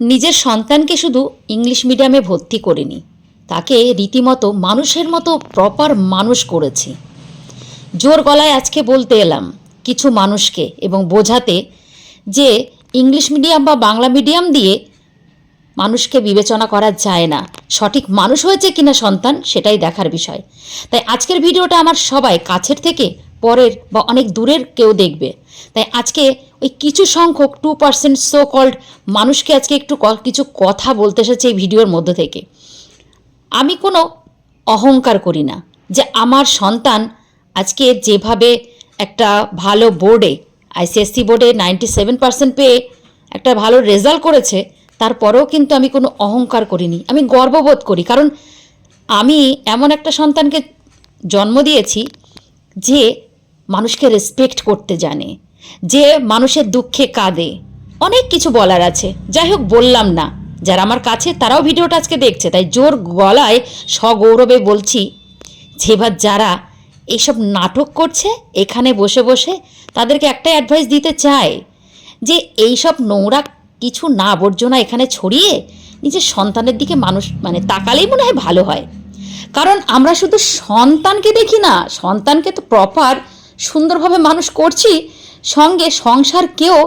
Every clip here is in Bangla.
নিজের সন্তানকে শুধু ইংলিশ মিডিয়ামে ভর্তি করিনি, তাকে রীতিমতো মানুষের মতো প্রপার মানুষ করেছি। জোর গলায় আজকে বলতে এলাম, কিছু মানুষকে এবং বোঝাতে যে ইংলিশ মিডিয়াম বা বাংলা মিডিয়াম দিয়ে মানুষকে বিবেচনা করা যায় না। সঠিক মানুষ হয়েছে কিনা সন্তান সেটাই দেখার বিষয়। তাই আজকের ভিডিওটা আমার সবাই কাছের থেকে পরের বা অনেক দূরের কেউ দেখবে। তাই আজকে ওই কিছু সংখ্যক টু পার্সেন্ট সো কল্ড মানুষকে আজকে একটু কিছু কথা বলতে এসেছে এই ভিডিওর মধ্য থেকে। আমি কোনো অহংকার করি না যে আমার সন্তান আজকে যেভাবে একটা ভালো বোর্ডে আইসিএসসি বোর্ডে নাইনটি সেভেন পার্সেন্ট পেয়ে একটা ভালো রেজাল্ট করেছে, তারপরেও কিন্তু আমি কোনো অহংকার করিনি। আমি গর্ববোধ করি, কারণ আমি এমন একটা সন্তানকে জন্ম দিয়েছি যে মানুষকে রেসপেক্ট করতে জানে, যে মানুষের দুঃখে কাঁদে। অনেক কিছু বলার আছে। যাই হোক, বললাম না। যারা আমার কাছে, তারাও ভিডিওটা আজকে দেখছে। তাই জোর গলায় সগৌরবে বলছি, যে এবার যারা এইসব নাটক করছে, এখানে বসে বসে তাদেরকে একটাই অ্যাডভাইস দিতে চাই যে এইসব নোংরা কিছু না আবর্জনা এখানে ছড়িয়ে নিজের সন্তানের দিকে মানুষ মানে তাকালেই মনে হয় ভালো হয়। কারণ আমরা শুধু সন্তানকে দেখি না, সন্তানকে তো প্রপার সুন্দরভাবে মানুষ করছি, সঙ্গে সংসারকেও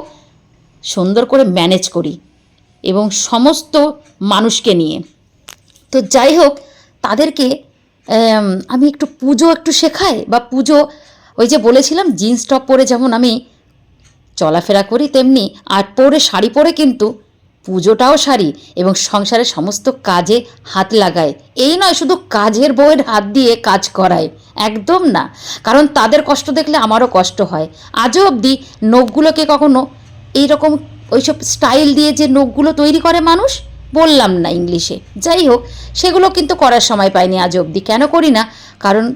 সুন্দর করে ম্যানেজ করি এবং সমস্ত মানুষকে নিয়ে। তো যাই হোক, তাদেরকে আমি একটু পুজো একটু শেখাই বা পুজো, ওই যে বলেছিলাম জিন্স টপ পরে যেমন আমি চলাফেরা করি তেমনি, আর পরে শাড়ি পরে কিন্তু পুজোটাও সারি এবং সংসারের সমস্ত কাজে হাত লাগায়। এই নয়, শুধু কাজের বউয়ের হাত দিয়ে কাজ করায়। একদম না। কারণ তাদের কষ্ট দেখলে আমারও কষ্ট হয়। আজও অবধি নখগুলোকে কখনো এইরকম ওইসব স্টাইল দিয়ে যে নখগুলো তৈরি করে মানুষ, বললাম না ইংলিশে। যাই হোক, সেগুলো কিন্তু করার সময় পাইনি আজ অবধি। কেন করি না? কারণ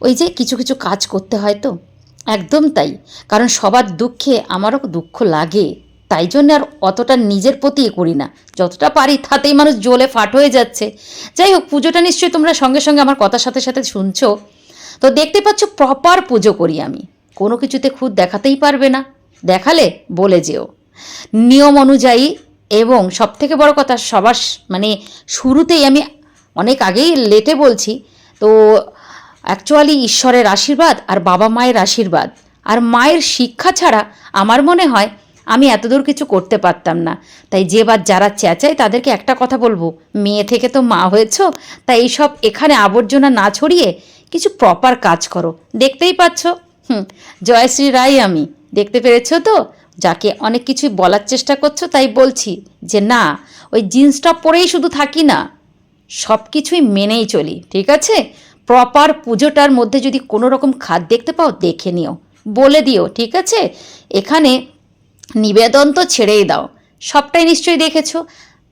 ওই যে কিছু কিছু কাজ করতে হয় তো। একদম তাই। কারণ সবার দুঃখে আমারও দুঃখ লাগে। তাই জন্য আর অতটা নিজের প্রতি এ করি না। যতটা পারি তাতেই মানুষ জ্বলে ফাট হয়ে যাচ্ছে। যাই হোক, পুজোটা নিশ্চয়ই তোমরা সঙ্গে সঙ্গে আমার কথার সাথে সাথে শুনছো। তো দেখতে পাচ্ছ প্রপার পুজো করি আমি। কোনো কিছুতে খুদ দেখাতেই পারবে না। দেখালে বলে যেও। নিয়ম অনুযায়ী এবং সবথেকে বড় কথা সবার মানে শুরুতেই আমি অনেক আগেই লেটে বলছি, তো অ্যাকচুয়ালি ঈশ্বরের আশীর্বাদ আর বাবা মায়ের আশীর্বাদ। আর মায়ের শিক্ষা ছাড়া আমার মনে হয় আমি এতদূর কিছু করতে পারতাম না। তাই যে বা যারা চেঁচায় তাদেরকে একটা কথা বলব। মেয়ে থেকে তো মা হয়েছো, তাই এইসব এখানে আবর্জনা না ছড়িয়ে কিছু প্রপার কাজ করো। দেখতেই পাচ্ছ? হুম, জয়শ্রী রায় আমি। দেখতে পেরেছ তো? যাকে অনেক কিছু বলার চেষ্টা করছ তাই বলছি যে না, ওই জিন্স টপ পরেই শুধু থাকি না। সব কিছুই মেনেই চলি, ঠিক আছে? প্রপার পুজোটার মধ্যে যদি কোনো রকম খাদ দেখতে পাও, দেখে নিও। বলে দিও, ঠিক আছে? এখানে নিবেদন তো ছেড়েই দাও। সবটাই নিশ্চয়ই দেখেছ?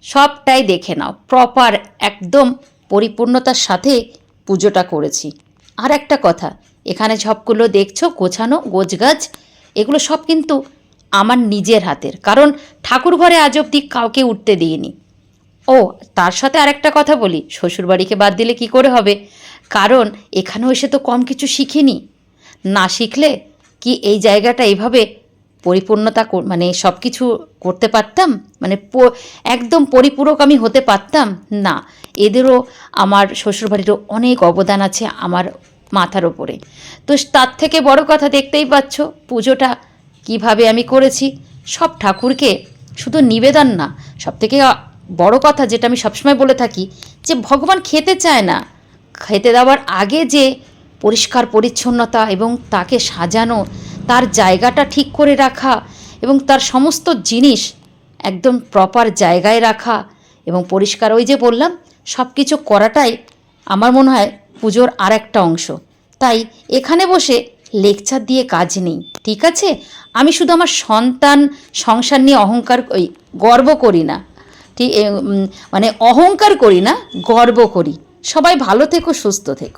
সবটাই দেখে নাও। প্রপার একদম পরিপূর্ণতার সাথে পুজোটা করেছি। আর একটা কথা, এখানে সবগুলো দেখছ, গোছানো, গোছগাছ, এগুলো সব কিন্তু আমার নিজের হাতের। কারণ ঠাকুর ঘরে আজ অব্দি কাউকে উঠতে দিইনি। ও, তার সাথে আরেকটা কথা বলি, শ্বশুরবাড়িকে বাদ দিলে কি করে হবে? কারণ এখানেও এসে তো কম কিছু শিখিনি। না শিখলে কি এই জায়গাটা এইভাবে পরিপূর্ণতা মানে সব কিছু করতে পারতাম? মানে একদম পরিপূরক আমি হতে পারতাম? না। এদেরও আমার শ্বশুরবাড়িরও অনেক অবদান আছে আমার মাথার ওপরে। তো তার থেকে বড় কথা দেখতেই পাচ্ছ, পুজোটা কীভাবে আমি করেছি? সব ঠাকুরকে শুধু নিবেদন না সব থেকে বড় কথা যেটা আমি সবসময় বলে থাকি, যে ভগবান খেতে চায় না। খেতে দেওয়ার আগে যে পরিষ্কার পরিচ্ছন্নতা এবং তাকে সাজানো তার জায়গাটা ঠিক করে রাখা এবং তার সমস্ত জিনিস একদম প্রপার জায়গায় রাখা এবং পরিষ্কার। ওই যে বললাম সব কিছু করাটাই আমার মনে হয় পুজোর আর একটা অংশ। তাই এখানে বসে লেকচার দিয়ে কাজ নেই, ঠিক আছে? আমি শুধু আমার সন্তান, সংসার নিয়ে অহংকার ওই গর্ব করি না। ঠিক মানে অহংকার করি না, গর্ব করি। সবাই ভালো থেকো, সুস্থ থেকো।